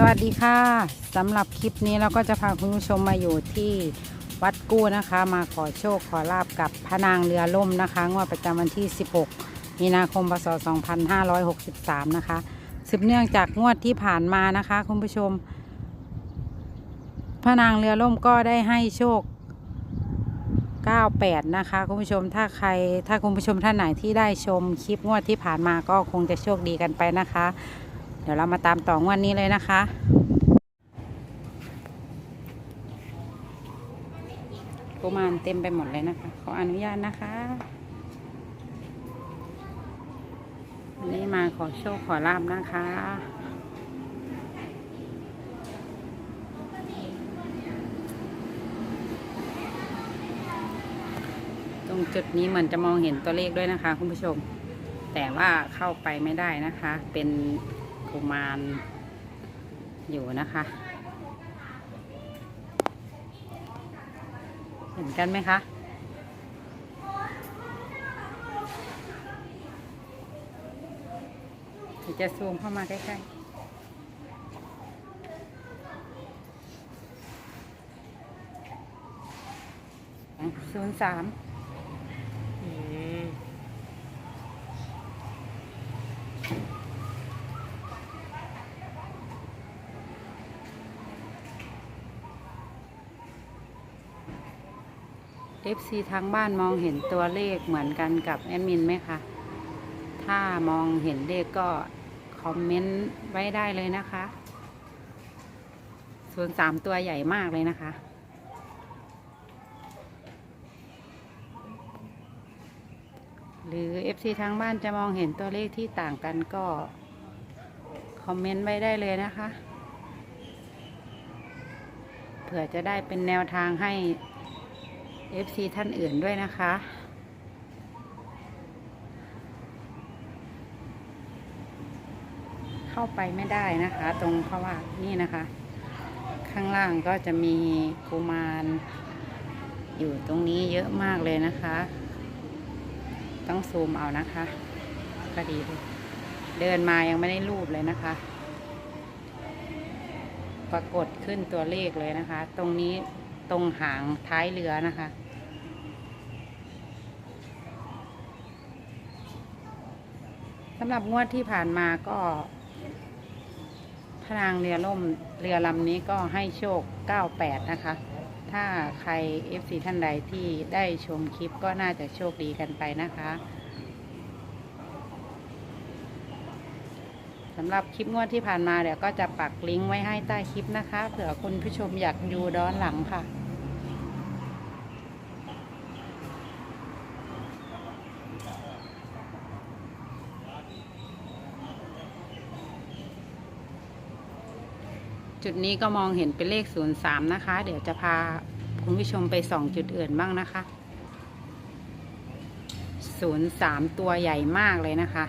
สวัสดีค่ะสำหรับคลิปนี้เราก็จะพาคุณผู้ชมมาอยู่ที่วัดกู้นะคะ มาขอโชคขอลาบกับพระนางเรือล่มนะคะงวดประจำวันที่ 16 มีนาคมพศ 2563 นะคะสืบเนื่องจากงวดที่ผ่านมานะคะ คุณผู้ชม พระนางเรือล่มก็ได้ให้โชค 98 นะคะคุณผู้ชมถ้าใครถ้าคุณผู้ชมท่านไหนที่ได้ชมคลิปงวดที่ผ่านมาก็คงจะโชคดีกันไปนะคะ ดี๋ยวเรามาตามต่องวันนี้เลยนะคะ กุมารเต็มไปหมดเลยนะคะ ขออนุญาตนะคะวันนี้มาขอโชคขอลาบนะคะตรงจุดนี้เหมือนจะมองเห็นตัวเลขด้วยนะคะ คุณผู้ชม แต่ว่าเข้าไปไม่ได้นะคะ เป็น กุมารอยู่นะคะ เห็นกันไหมคะจะซูมเข้ามาใกล้ๆศูนย์สาม อืมเอฟซีทางบ้านมองเห็นตัวเลขเหมือนกันกับแอดมินไหมคะ ถ้ามองเห็นเลขก็คอมเมนต์ไว้ได้เลยนะคะส่วนสามตัวใหญ่มากเลยนะคะ หรือ FC ทางบ้านจะมองเห็นตัวเลขที่ต่างกันก็ คอมเมนต์ไว้ได้เลยนะคะ เผื่อจะได้เป็นแนวทางให้ FC ท่านอื่นด้วยนะคะ เข้าไปไม่ได้นะคะ ตรงเพราะว่านี่นะคะ ข้างล่างก็จะมีกุมารอยู่ตรงนี้เยอะมากเลยนะคะ ต้องซูมเอานะคะก็ดีเลยเดินมายังไม่ได้รูปเลยนะคะ ปรากฏขึ้นตัวเลขเลยนะคะ ตรงนี้ ตรงหางท้ายเรือนะคะ สำหรับงวดที่ผ่านมาก็พนางเรือล่มเรือลำนี้ก็ให้โชค 98 นะคะ ถ้าใคร FC ท่านใดที่ได้ชมคลิปก็น่าจะโชคดีกันไปนะคะสำหรับคลิปงวดที่ผ่านมาเดี๋ยวก็จะปักลิงก์ไว้ให้ใต้คลิปนะคะ เผื่อคุณผู้ชมอยากดูย้อนหลังค่ะ จุดนี้ก็มองเห็นเป็นเลข 03 นะคะ เดี๋ยวจะพาคุณผู้ชมไปส่องจุดอื่นบ้างนะคะ 03 ตัวใหญ่มากเลยนะคะ